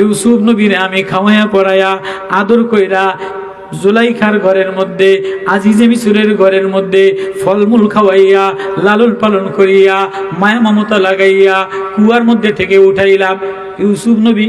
ইউসুফ নবীরে আমি খাওয়াইয়া পড়াইয়া আদর কইরা জুলাইখার ঘরের মধ্যে, আজিজে মিসুরের ঘরের মধ্যে ফলমূল খাওয়াইয়া, লালন পালন করিয়া, মায়া মমতা লাগাইয়া কুয়ার মধ্যে থেকে উঠাইলাম। ইউসুফ নবী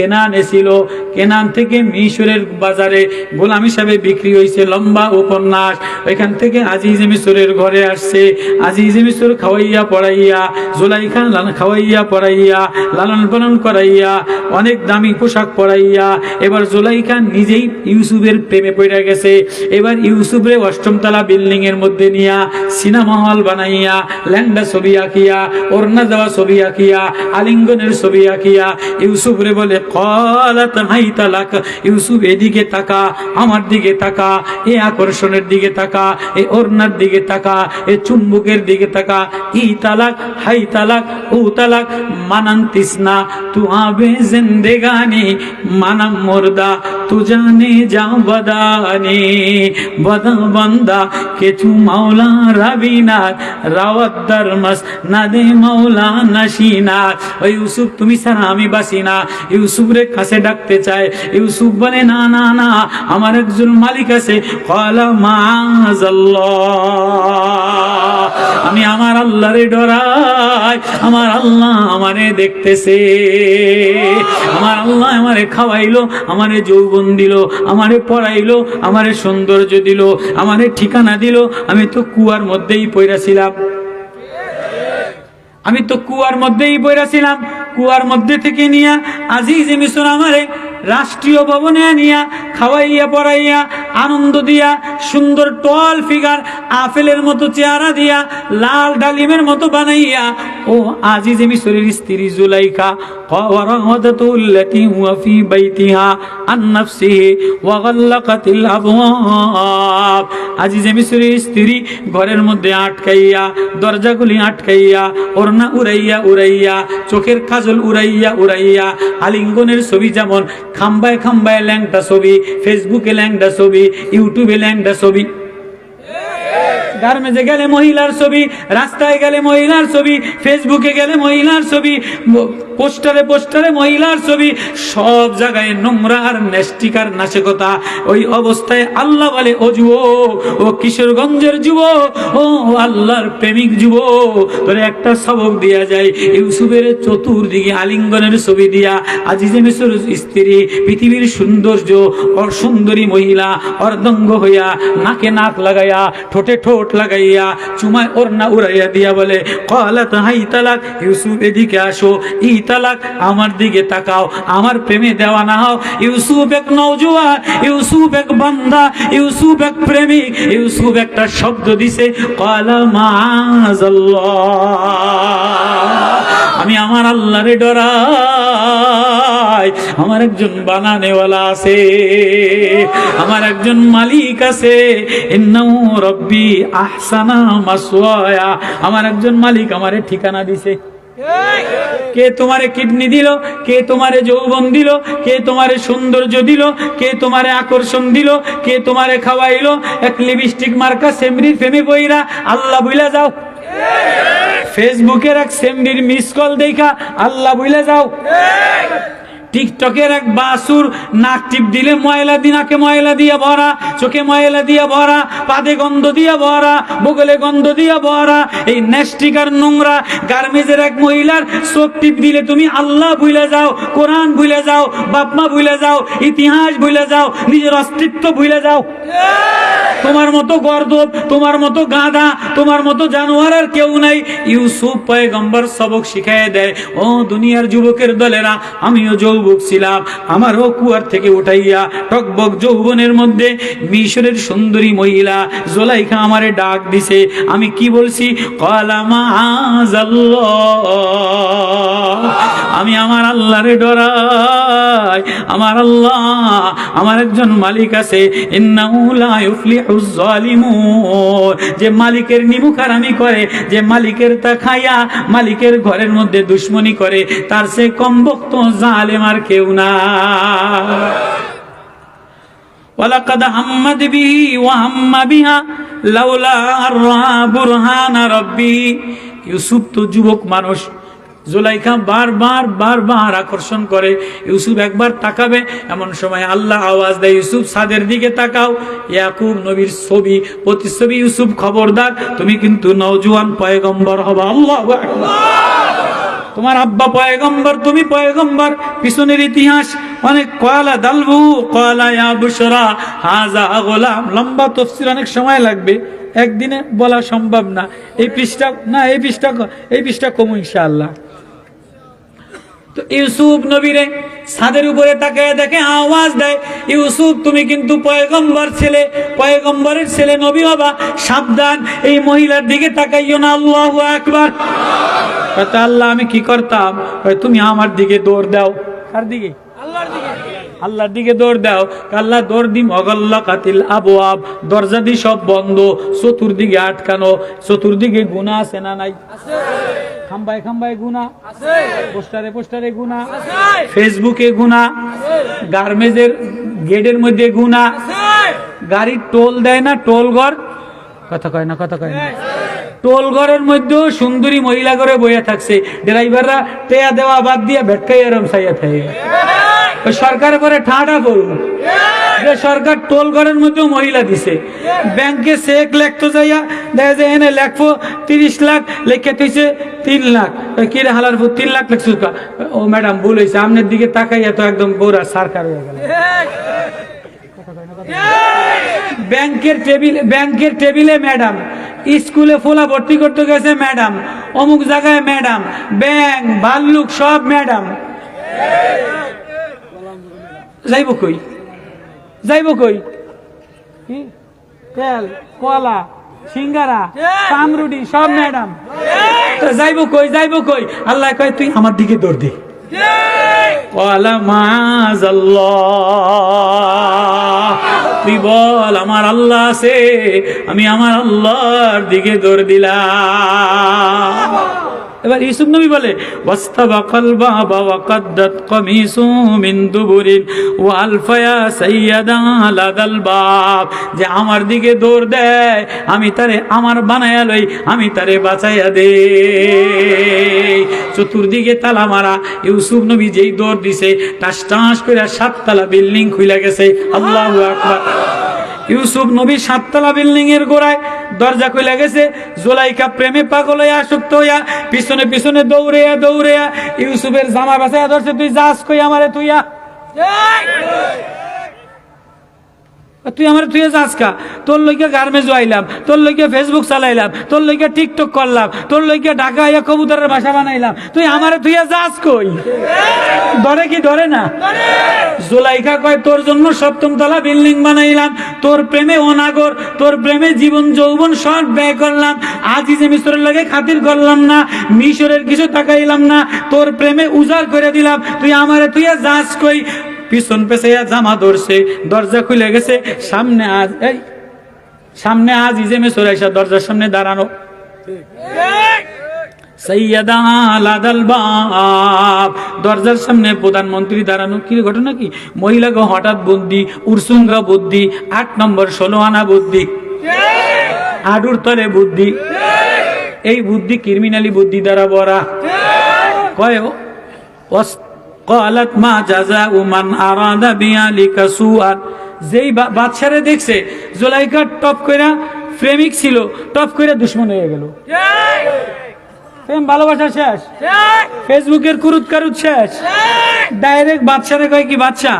কেনান এসিল, কেনান থেকে মিশরের বাজারে গোলাম হিসাবে বিক্রি হয়েছে লম্বা উপন্যাস। ওইখান থেকে আজিজ মিশরের ঘরে আসছে। আজিজ মিশর খাওয়াইয়া পড়াইয়া জোলাইখা খাওয়াইয়া পড়াইয়া, লালন পালন করাইয়া, অনেক দামি পোশাক পরাইয়া, এবার জোলাইখা নিজেই ইউসুফের প্রেমে পড়ে গেছে। এবার ইউসুফরে অষ্টমতলা বিল্ডিং এর মধ্যে নিয়া সিনেমা হল বানাইয়া ল্যান্ডা ছবি আঁকিয়া, ওড়না দেওয়া ছবি আঁকিয়া, আলিঙ্গনের ছবি আঁকিয়া, ইউসুফরে বলে কলাত হাই তালাক ইউসুফ এদিকে তাকা, আমার দিকে তাকা, এ আকর্ষণের দিকে তাকা, এ ওড়নার দিকে তাকা, এ চুম্বুকের দিকে তাকা। ই তালাক, হাই তালাক ও তালাক, মানান্তিস না তু আবে জিন্দেগানি, মানাম মুর্দা তু জানে যা বদানি বদা বন্দা কেচু মাওলা রাবিনাথ রাওয়াত দরমস না দে মাওলা নাসিনাথ ওই ইউসুফ তুমি ছাড়া আমি বাসি না ইউসুফ রে কাছে ডাকতে চায় ইউসুফ বলে না না না আমার একজন মালিক আছে কলা মাজাল্লাহ আমি আমার আল্লাহরে ডরাই আমার আল্লাহ আমারে দেখতেছে আমার আল্লাহ আমারে খাওয়াইলো আমারে যৌবন দিল, আমারে পড়াইলো, আমারে সৌন্দর্য দিল, আমারে ঠিকানা দিল। আমি তো কুয়ার মধ্যেই পড়াছিলাম আমি তো কুয়ার মধ্যেই পড়াছিলাম কুয়ার মধ্যে থেকে নিয়া আজিজ মিশন আমারে রাষ্ট্রীয় ভবনে নিয়া খাওয়াইয়া, পড়াইয়া, আনন্দ দিয়া, সুন্দর টল ফিগার আপেলের মতো চেহারা দিয়া লাল ডালিমের মতো বানাইয়া ও আজিজ মিশরের স্ত্রী জুলাইকা وراودته التي هو في بيتها عن نفسه وغلقت الابواب আজিজ মিশরের স্ত্রী ঘরের মধ্যে আটকাইয়া দরজাগুলি আটকাইয়া ওড়না উড়াইয়া উড়াইয়া চোখের কাজল উড়াইয়া উড়াইয়া আলিঙ্গনের ছবি যেমন খাম্বায় খাম্বায় ল্যাংটা ছবি ফেসবুকে ল্যাংটা ছবি ইউটিউবে ল্যাংটা ছবি গার্মেন্টে গেলে মহিলার ছবি, রাস্তায় গেলে মহিলার ছবি, ফেসবুকে গেলে মহিলার ছবি পোস্টারে পোস্টারে মহিলার ছবি, সব জায়গায় নোংরা আর নেস্টিকার নাশকতা। ওই অবস্থায় আল্লাহ বলে, ও যুব ও কিশোরগঞ্জের যুব ও আল্লাহর প্রেমিক যুব তোরে একটা সবক দেয়া যায় ইউসুফের চতুর্দিকে আলিঙ্গনের ছবি দিয়া, আজিজে মিশর স্ত্রী, পৃথিবীর সৌন্দর্য, অসুন্দরী মহিলা, অর্ধঙ্গ হইয়া নাকে নাক লাগাইয়া ঠোঁটে ঠোঁট লাগাইয়া চুমায় না উড়াইয়া দিয়া বলে, কলাত, হাই তালাক, ইউসুফ, এদিকে আসো, ই তালাক, আমার দিকে তাকাও, আমার প্রেমে দেওয়া না হও, ইউসুফ এক নৌজুয়া ইউসুফ এক বান্দা, ইউসুফ এক প্রেমিক, ইউসুফ একটা শব্দ দিছে, কলা মাজাল্লাহ। আমি আমার আল্লাহরে ডরাই। আমার একজন বানানেওয়ালা আছে, আমার একজন মালিক আছে। ইন্নাহু রব্বি আহসানা মাসওয়ায়া। আমার একজন মালিক আমারে ঠিকানা দিছে। কে তোমারে কিডনি দিল? কে তোমারে যৌবন দিল? কে তোমারে সৌন্দর্য দিল? কে তোমারে আকর্ষণ দিল? কে তোমারে খাওয়াইলো? এক লিপস্টিক মার্কা সেমরির প্রেমে বইরা আল্লাহ বুইলা যাও। ফেসবুকের এক সেমডির মিস কল দেখা, আল্লাহ বুইলা যাও। টিকটকের এক বাসুর নাক টিপ দিলে ময়লা দিনাকে ময়লা দিয়ে ভরা, চোখে ময়লা দিয়ে ভরা, পাদে গন্ধ দিয়া ভরা, বগলে গন্ধ দিয়া ভরা। এই নেস্টিকার নোংরা গার্মেজের এক মহিলার চোখ টিপ দিলে তুমি আল্লাহ ভুলে যাও, কোরআন ভুলে যাও, বাপমা ভুলে যাও, ইতিহাস ভুলে যাও, নিজের অস্তিত্ব ভুলে যাও। তোমার মতো গর্দব তোমার মতো গাধা, তোমার মতো জানোয়ার আর কেউ নাই। ইউসুফ পয়গম্বর সবক শিখাই দেয়, ও দুনিয়ার যুবকের দলেরা, আমিও যৌবক ছিলাম। আমারও কুয়ার থেকে উঠাইয়া টকবক যৌবনের মধ্যে মিশরের সুন্দরী মহিলা জোলাইখা আমারে ডাক দিছে। আমি কি বলছি? কলামা আমি আমার আল্লাহরে ডরাই। আমার আল্লাহ, আমার একজন মালিক আছে। ইন্নাহু লা ইউফলিহুজ জালিমুন যে মালিকের নিমুখারামি করে যে মালিকের তা খাইয়া মালিকের ঘরের মধ্যে দুশ্মনী করে তার সে কম বক্ত জালেম আর কেউ না ولقد همت به وهم بها لولا أن رأى برهان ربه ইউসুফ তো যুবক মানুষ জুলাইখা বারবার বারবার আকর্ষণ করে, ইউসুফ একবার তাকাবে, এমন সময় আল্লাহ আওয়াজ দেয়, ইউসুফ সাদের দিকে তাকাও। ইয়াকুব নবীর ছবি, প্রতিচ্ছবি, ইউসুফ খবরদার, তুমি কিন্তু নওজোয়ান পয়গম্বর হবা, আল্লাহ তোমার আব্বা পয়গম্বর, তুমি পয়গম্বর, পিছনের ইতিহাস অনেক কয়লা দালবু, কয়লা বুশরা, হাজা গোলাম, লম্বা তফসির অনেক সময় লাগবে, একদিনে বলা সম্ভব না। এই পৃষ্ঠা, না, এই পৃষ্ঠা এই পৃষ্ঠা কমু ইনশাআল্লাহ। তো ইউসুফ নবীরে ছাদের উপরে তাকায় দেখে আওয়াজ দেয় ইউসুফ তুমি কিন্তু পয়গম্বর ছেলে পয়গম্বরের ছেলে নবী হবা সাবধান এই মহিলার দিকে তাকাইও না আল্লাহু আকবার। কত আল্লাহ আমি কি করতাম? তুমি আমার দিকে দৌড় দাও। কার দিকে? আল্লাহর দিকে। দৌড় দাও। আল্লাহ দৌড় দিম অগল্লা কাতিল আবু আব দরজা দি সব বন্ধ চতুর্দিকে আটকানো। চতুর্দিকে গুণা আছে না নাই? খাম্বায় খাম্বায় গুণা পোস্টারে পোস্টারে গুণা ফেসবুকে গুণা গার্মেজের গেটের মধ্যে গুণা গাড়ি টোল দেয় না টোল ঘর। কথা কয় না কথা কয় না। টোল ঘরের মধ্যেও সুন্দরী মহিলা করে বইয়া থাকছে। ড্রাইভাররা টেয়া দেওয়া বাদ দিয়ে ভেটকাই আরাম সাইয়া থাকে। সরকার পরে ঠাঁটা করুন যে সরকার টোল ঘরের মধ্যেও মহিলা দিছে। ব্যাংকে চেক লেখতো যাইয়া, দেখা যায় এনে লেখবো, তিরিশ লাখ, লেখে তুইছে তিন লাখ। ওই কি হালার পর তিন লাখ লেখছিস কা? ও ম্যাডাম, ভুল হয়েছে আপনার দিকে তাকাইয়া তো একদম গোরা সরকার হয়ে গেল। ব্যাংকের টেবিল, ব্যাংকের টেবিলে ম্যাডাম, স্কুলে ফোলা ভর্তি করতে গেছে ম্যাডাম, অমুক জায়গায় ম্যাডাম, ব্যাংক, ভাল্লুক, সব ম্যাডাম। যাইব কই? যাইব কই? কি? তেল কলা সিঙ্গারা পামরুটি সব ম্যাডাম। তো যাইব কই যাইব কই? আল্লাহ কয় তুই আমার দিকে দৌড় দে। তুই বল আমার আল্লাহ আছে আমি আমার আল্লাহর দিকে দৌড় দিলাম। এবার ইসুফ নবী বলে বাবা যে আমার দিকে দৌড় দেয়, আমি তারে আমার বানায়া লই, আমি তারে বাঁচাইয়া দে চতুর্দিকে তালা মারা, ইউসুফ নবী যেই দৌড় দিছে, টাস টাস করে সাততলা বিল্ডিং খুলে গেছে। আল্লাহু ইউসুফ নবী সাততলা বিল্ডিং এর গোড়ায় দরজা খুলে গেছে, জোলাইকা প্রেমে পাগল হইয়া আসক্ত হইয়া পিছনে পিছনে দৌড়েয়া দৌড়েয়া ইউসুফের জামা বাসায় ধরছে, তুই যাস কই আমারে তুইয়া তুই আমার তুই যাস কা? তোর লইকে গার্মেন্টস আইলাম তোর লইকে ফেসবুক চালাইলাম, তোর লইকে টিকটক করলাম, তোর লইকে ঢাকা আইয়া কবুতরের বাসা বানাইলাম। তুই আমার তুই যাস কই? ধরে কি ধরে না? জোলাইকা কয়, তোর জন্য সপ্তম তলা বিল্ডিং বানাইলাম, তোর প্রেমে অনাগর, তোর প্রেমে জীবন যৌবন সব ব্যয় করলাম আজি যে মিশরের লাগে খাতির করলাম না, মিশরের কিছু তাকাইলাম না, তোর প্রেমে উজাড় করে দিলাম, তুই আমারে তুই যাস কই? পিছন পেছাইয়া জামা ধরছে, দরজা খুলে গেছে, সামনে আজ এই, সামনে আজ ইজে মেসর এসে দরজার সামনে দাঁড়ানো। দরজার সামনে প্রধানমন্ত্রী দাঁড়ানো, কি ঘটনা কি? মহিলাকে হঠাৎ বুদ্ধি, উরসুঙ্গা বুদ্ধি, আট নম্বর ষোলো আনা বুদ্ধি আডুর তলে বুদ্ধি, এই বুদ্ধি ক্রিমিনালি বুদ্ধি দ্বারা বরা কয় ওয়াস- قالت মা জাযাউ মান আরাদা বিয়ালিকা সুআন যেই বা- বাদশারে দেখছে জুলাইকা টপ কইরা প্রেমিক ছিল টপ কইরা দুশ্মন হয়ে গেল প্রেম ভালোবাসা শেষ ফেসবুকের কুরুত কারুত শেষ ডাইরেক্ট বাচ্চারে কয় কি বাচ্চা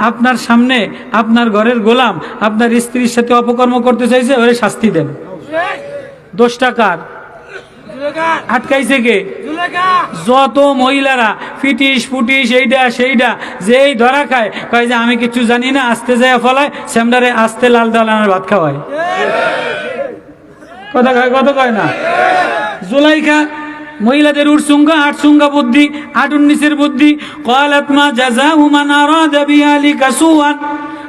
আপনার সামনে আপনার ঘরের গোলাম আপনার স্ত্রীর সাথে অপকর্ম করতে চাইছে ওরে শাস্তি দেন দোষ টাকার আটকাইছে কে? যত মহিলারা ফিটিস ফুটিস এইটা সেইটা যেই ধরা খায় কয় যে আমি কিছু জানি না আস্তে যায় ফলায় স্যামডারে আস্তে লাল দালানের ভাত খাওয়ায়। কথা কয় কথা কয় না? জুলাইখা মহিলাদের উড়সুঙ্গা আটসুঙ্গা বুদ্ধি আটুন নিচের বুদ্ধি কয়ালাত্মা জাজা হুমান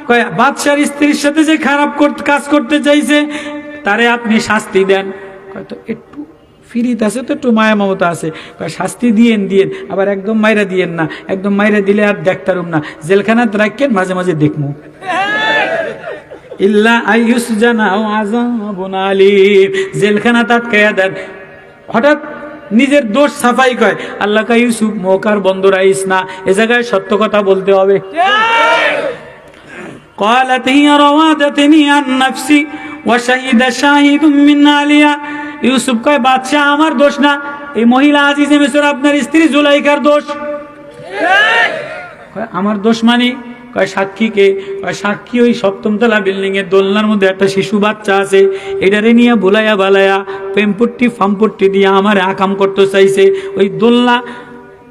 কয় বাদশার স্ত্রীর সাথে যে খারাপ কাজ করতে চাইছে তারে আপনি শাস্তি দেন। কয় তো একটু ফিরিত আছে তো একটু মায়া মমতা আছে কয় শাস্তি দিয়েন দিয়েন আবার একদম মাইরা দিয়েন না একদম মাইরা দিলে আর দেখতারুম না জেলখানাত রাখেন মাঝে মাঝে দেখমু ইল্লা আইয়ুস জানা আজাবুন আলিম জেলখানা তাৎকায়া দেন হঠাৎ নিজের দোষ সাফাই কয় আল্লাহ কা ইউসুফ মোকার বন্ধ রাইস না এ জায়গায় সত্য কথা বলতে হবে قالت هي راودتني عن نفسي وشهد شاهد من আলিয়া ইউসুফ কয়, বাদশাহ, আমার দোষ না। এই মহিলা আজিজে মিশর আপনার স্ত্রী জুলাইকার দোষ। আমার দোষ মানে? কয় সাক্ষীকে কয়, সাক্ষী ওই সপ্তম তলা বিল্ডিং এর দোলনার মধ্যে একটা শিশু বাচ্চা আছে। এটারে নিয়ে ভুলাইয়া বালায়া পেম্পুট্টি ফাম্পুট্টি দিয়ে আমার আকাম করতে চাইছে। ওই দোলনা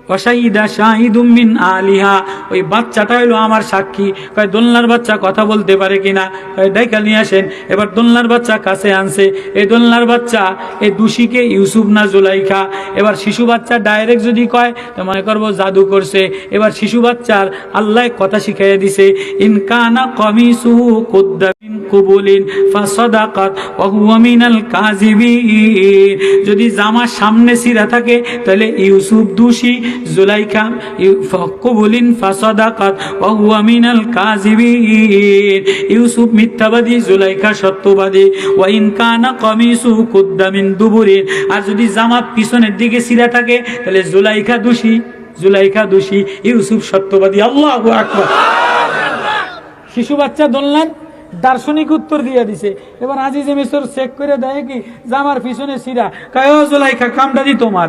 কসাইদা শাহিদুম মিন আলিহা। ওই বাচ্চাটা হইল আমার সাক্ষী। কয়, দোলনার বাচ্চা কথা বলতে পারে কিনা? কয়, ডাইকা নিয়ে আসেন। এবার দোলনার বাচ্চা কাছে আনছে। এই দোলনার বাচ্চা, এই দোষীকে ইউসুফ না জুলাইখা। এবার শিশু বাচ্চা ডাইরেক্ট যদি কয়, তো মনে করব জাদু করছে। এবার শিশু বাচ্চার আল্লাহ কথা শিখাইয়া দিছে ইনকানা কমিসুহু কুদ্দা মিন কুবুলিন ফাসাদাকাত ওয়া মিনাল কাযিবিন। যদি জামার সামনে সিরা থাকে, তাহলে ইউসুফ দোষী জুলাইখা ইউ- ফাসাদাকাত ওয়া হুয়া মিনাল কাযিবিন। ইউসুফ মিথ্যাবাদী জুলাইখা সত্যবাদী। ওয়া ইন কানা কমিসুহু কুদ্দা মিন দুবুরিন। আর যদি জামা পিছনের দিকে সিরা থাকে, তাহলে জুলাইখা দোষী জুলাইখা দোষী, ইউসুফ সত্যবাদী। আল্লাহু আকবার। শিশু বাচ্চা দোলনার দার্শনিক উত্তর দিয়ে দিছে। এবার আজিজে মিশর চেক করে দেয় কি, জামার পিছনে সিরা কায় জুলাইখা কামটা দি তোমার।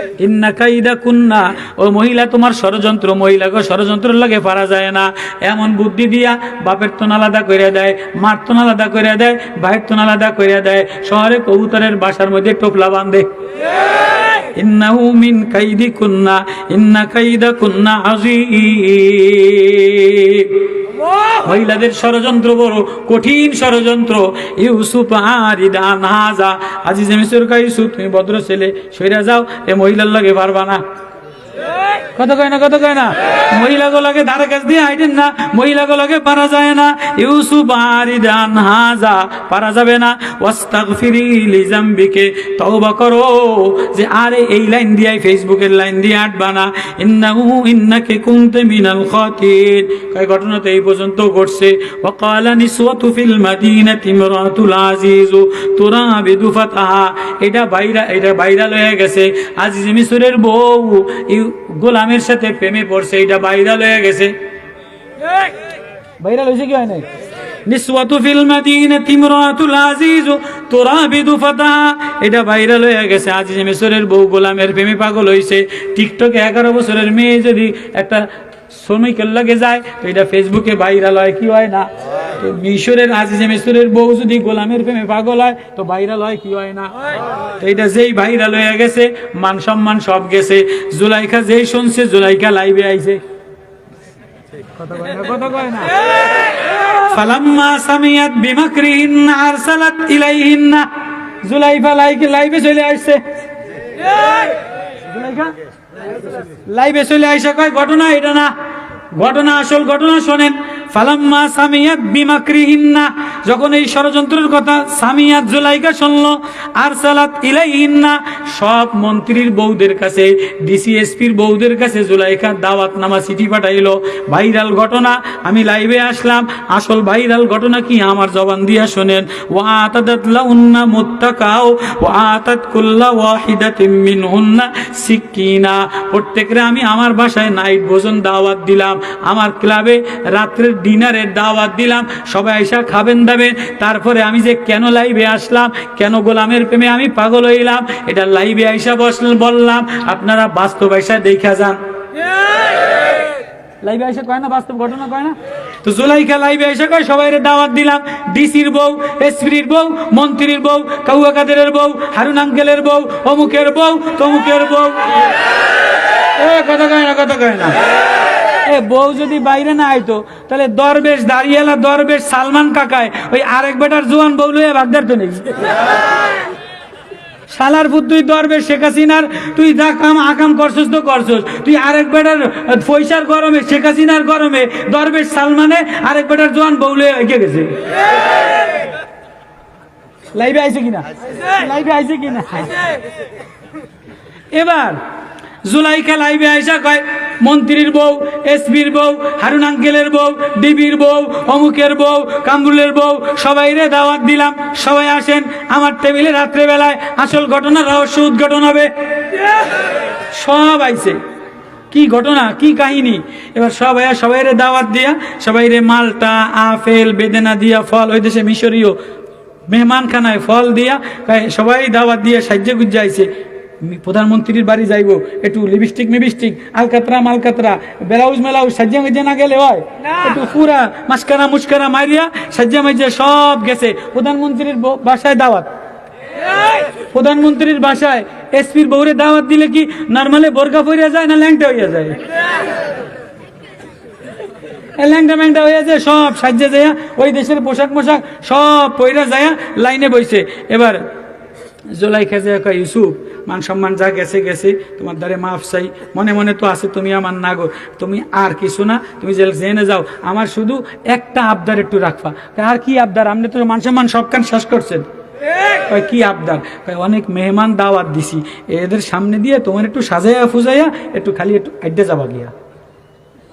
ইন্না কাইদা কুন্না। ও মহিলা, তোমার ষড়যন্ত্র মহিলাকে ষড়যন্ত্র লাগে পারা যায় না। এমন বুদ্ধি দিয়া বাপের তো আলাদা করে দেয়, মার তো আলাদা করে দেয়, ভাইয়ের তো আলাদা করে দেয়। শহরে কবুতরের বাসার মধ্যে টোপলা বাঁধে। ইন্নাহু মিন কাইদি কুন্না, ইন্না কাইদা কুন্না আজিম মহিলাদের ষড়যন্ত্র বড় কঠিন ষড়যন্ত্র। ইউসুফ হাজা। আজি জেমিসুর কা ইউসুফ, তুমি ভদ্র ছেলে, সইরা যাও। এ মহিলার লাগে পারবা না। কত কয় না, কত কয় না? মহিলা গুলোকে ধারে কাছ দিয়ে হাইটেন না মহিলা গুলোকে পারা যায় না। ইউসুফ আরিদান হাজা, পারা যাবে না। ওয়াস্তাগফিরি লিজামবিকে, তওবা করো যে, আরে এই লাইন দিয়ে ফেসবুকের লাইন দিয়ে আটবা না। ইন্নাহু ইন্নাকে কুনতে মিনাল খাতির। কয়, ঘটনা তো এই পর্যন্ত ঘটছে। ওয়াকালা নিসওয়াতু ফিল মাদিনাতি ইমরাতুল আজিজ, তুরাবিদু ফাতাহা। এটা বাইরা এটা ভাইরাল হয়ে গেছে। আজিজ মিসরের বউ গোলামের সাথে প্রেমে পড়ছে এটা ভাইরাল হয়ে গেছে। ভাইরাল হয়েছে কি হয় নাই? নিসওয়াতু ফিল মাদিনাতি ইমরাতুল আজিজ তুরাবিদু ফাতাহা। এটা ভাইরাল হয়ে গেছে। আজিজ মিসরের বউ গোলামের প্রেমে পাগল হইছে। টিকটকে 11 বছরের মেয়ে যদি একটা শ্রমিকের লাগে যায় তো এটা ফেসবুকে ভাইরাল হয় কি হয় না? মিশরের আজিজে মিশরের বউ যদি গোলামের প্রেমে পাগল হয়, তো ভাইরাল হয়, কি হয় না? এটা যেই ভাইরাল হয়ে গেছে, মান সম্মান সব গেছে। জুলাইখা যেই শুনছে, জুলাইখা লাইভে আইছে। না জুলাইফা লাইভে লাইভে কয়, ঘটনা না? ঘটনা, আসল ঘটনা শোনেন। ফালাম্মা সামিয়াত বিমাকরিহিন্না, যখন এই ষড়যন্ত্রের কথা সামিয়াত জুলাইকা শুনল আর সালাত ইলাইহিন্না, সব মন্ত্রীর বউদের কাছে, ডিসিএসপির বউদের কাছে জুলাইকা দাওয়াত নামা চিঠি পাঠাইলো। ভাইরাল ঘটনা, আমি লাইভে আসলাম, আসল ভাইরাল ঘটনা কি আমার জবান দিয়া শোনেন। ওয়া আতাদাত লাউন্না মুত্তাকাও ওয়া আতাত কুল্লা ওয়াহিদা ওয়াহিদাতিন মিনহুন্না সিকিনা প্রত্যেকরে আমি আমার বাসায় নাইট ভোজন দাওয়াত দিলাম। আমার ক্লাবে রাত্রের ডিনারের দাওয়াত দিলাম, সবাই আইসা খাবেন দাবেন। তারপরে আমি যে কেন লাইভে আসলাম, কেন গোলামের প্রেমে আমি পাগল হইলাম, এটা লাইভে আইসা বসলেন বললাম, আপনারা বাস্তব আইসা দেখা যান। লাইভে এসে কয় না, বাস্তব ঘটনা কয় না? তো লাইভে কয় দিলাম। ডিসির বউ, এসপির মন্ত্রীর বউ, কাউয়া বউ অমুকের কথা কয় না, কথা কয় না। এ বউ যদি বাইরে না আইতো, তাহলে দরবেশ দাঁড়িয়েলা দরবেশ সালমান কাকায়, ওই আরেক বেটার জোয়ান বউ লইয়া বাগদার তো নেই শালার তুই দরবে শেখ হাসিনার, তুই যা কাম আকাম করছস তো করছস। তুই আরেক বেটার পয়সার গরমে, শেখ হাসিনার গরমে দরবেশ সালমানে আরেক বেটার জোয়ান বউলে এগিয়ে গেছে। লাইভে আইছে কিনা? লাইভে আইছে কিনা? এবার জুলাইখা লাইভে আইসা কয়, মন্ত্রীর বউ, এসপির বউ, হারুন আঙ্কেলের বউ, ডিবির বউ, অমুকের বউ, কামরুলের বউ, সবাইরে দাওয়াত দিলাম, সবাই আসেন, আমার টেবিলে রাত্রেবেলায় আসল ঘটনা, রহস্য উদ্ঘাটন হবে। সব আইছে। কি ঘটনা, কি কাহিনী? এবার সবাই সবাইরে দাওয়াত দিয়া, সবাইরে মালটা, আপেল, বেদেনা দিয়া, ফল, ওই দেশে মিশরীয় মেহমানখানায় ফল দিয়া সবাই দাওয়াত দিয়ে সাহায্য গুজ্জা আইছে। মি- প্রধানমন্ত্রীর বাড়ি যাইব। একটু লিপস্টিক মিবিস্টিক আলকাতরা মালকাতরা ব্লাউজ মেলাউজ সাজিয়া মেজে না গেলে হয়? একটু পুরা মাস্কারা মুস্কারা মারিয়া সাজিয়া মেজে সব গেছে। প্রধানমন্ত্রীর বাসায় দাওয়াত। প্রধানমন্ত্রীর বাসায় এসপির বউরে দাওয়াত দিলে কি নর্মালে বোরকা পরিয়া যায় না ল্যাংটা হইয়া যায়? ল্যাংটা ম্যাংটা হইয়া যায় সব সাজ্জা যায় ওই দেশের পোশাক মোশাক সব পইরা যায় লাইনে বইছে। এবার জোলাই খেজে কয় ইউসুফ মান সম্মান যা গেছে গেছে, তোমার দ্বারে মাফ চাই। মনে মনে তো আছে তুমি আমার নাগো তুমি আর কিছু না, তুমি জেনে যাও। আমার শুধু একটা আবদার একটু রাখবা। আর কি আবদার? আপনি তো মান সম্মান সব কান শেষ করছেন। কি আবদার? অনেক মেহমান দাওয়াত দিছি। এদের সামনে দিয়ে তোমার একটু সাজাইয়া ফুজাইয়া একটু খালি একটু আড্ডে যাবা গিয়া।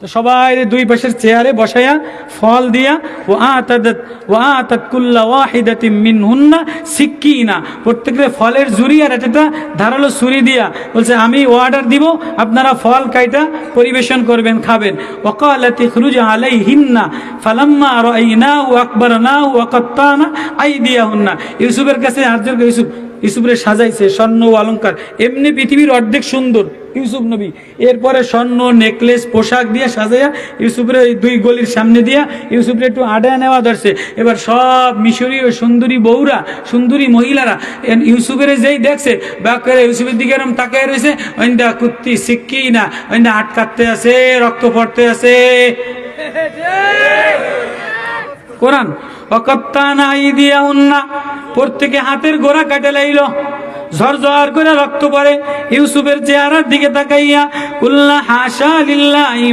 সবাই দুই পাশের চেয়ারে বসাইয়া ফল দিয়া ও আতাদ ও আতাদ কুল্লা ওয়াহিদাতিম মিনহুন্না সিক্কিনা। প্রত্যেকের ফলের জুরি আর একটা ধারালো ছুরি দিয়া বলছে, আমি অর্ডার দিব, আপনারা ফল কাইটা পরিবেশন করবেন, খাবেন। ওকালাতি খুরুজ আলাইহিন্না, ফালাম্মা রাইনা ও আকবর না রাইনাহু আকবারনাহু ওয়া কাত্তানা আইদিয়াহুন্না। ইউসুফের কাছে আর্যর ইউসুফ ইউসুফের সাজাইছে স্বর্ণ ও অলঙ্কার এমনি পৃথিবীর অর্ধেক সুন্দর। ইউসুফ নবী। এরপরে স্বর্ণ, নেকলেস, পোশাক দিয়ে সাজাইয়া ইউসুফের এই দুই গলির সামনে দিয়া ইউসুফের একটু আডায় নেওয়া ধরছে। এবার সব মিশরীয় সুন্দরী বউরা, সুন্দরী মহিলারা ইউসুফের যেই দেখছে ব্যাক করে ইউসুফের দিকে এরম তাকায় রয়েছে ওইন্দা কুত্তি সিক্কি না ওইন্দা আটকাতে আছে, রক্ত পড়তে আছে। কোরআন আইদিয়া উন্না প্রত্যেকে হাতের গোড়া কাটে লাইল। ঝরঝর করে রক্ত পড়ে। ইউসুফের চেহারার দিকে তাকাইয়া কুল্লা হাসা লিল্লাহি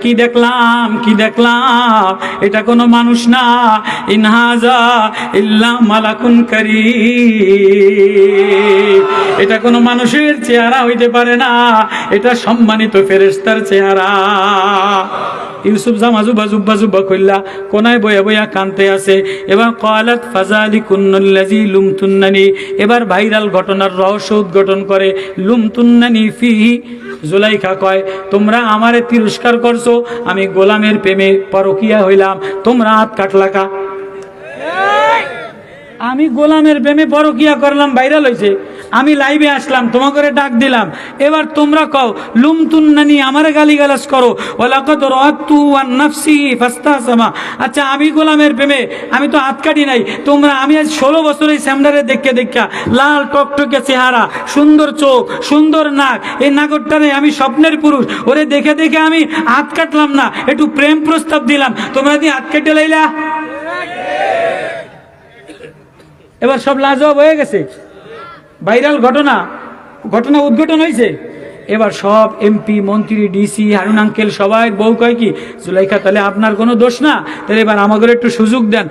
কি দেখলাম কি দেখলাম? এটা কোনো মানুষ না। ইনহাজা ইল্লা মালাকুন কারীম। এটা কোনো মানুষের চেহারা হইতে পারে না। এটা সম্মানিত ফেরেস্তার চেহারা। ইউসুফ জামা জুবা জুব্বা জুব্বা কইলা কোনায় বয়া বয়া কানতে আছে। এবার কয়ালাত ফাজালি কুন্নল্লাজি লুমতুন্নানি এবার ভাইরাল ঘটনার রহস্য উদ্ঘাটন করে। লুমতুন্নানি ফিহি জুলাইখা কয় তোমরা আমারে তিরস্কার করছ আমি গোলামের প্রেমে পরকিয়া হইলাম তোমরা হাত কাটলাকা আমি গোলামের প্রেমে পরকিয়া করলাম ভাইরাল হয়েছে আমি লাইভে আসলাম তোমাকে ডাক দিলাম। এবার তোমরা কও লুমতুন্নানি আমারে গালি গালাস করো। ওলাকত রাতু আন নাফসি ফাস্তাসামা আচ্ছা আমি গোলামের প্রেমে, আমি তো হাত কাটি নাই। তোমরা, আমি আজ ষোলো বছর এই স্যামডারে দেখে দেখা, লাল টকটকে চেহারা, সুন্দর চোখ, সুন্দর নাক। এই নাগরটারে আমি স্বপ্নের পুরুষ। ওরে দেখে দেখে আমি হাত কাটলাম না, একটু প্রেম প্রস্তাব দিলাম। তোমরা দিয়ে হাত কেটে লাইলা। এবার সব লাজবাব হয়ে গেছে। ভাইরাল ঘটনা ঘটনা উদ্ঘাটন হয়েছে। এবার সব এমপি, মন্ত্রী, ডিসি, হারুন আঙ্কেল সবাই বউ কয় কি, জুলাইখা, তাহলে আপনার কোনো দোষ না? তাহলে এবার আমাদের একটু সুযোগ দেন।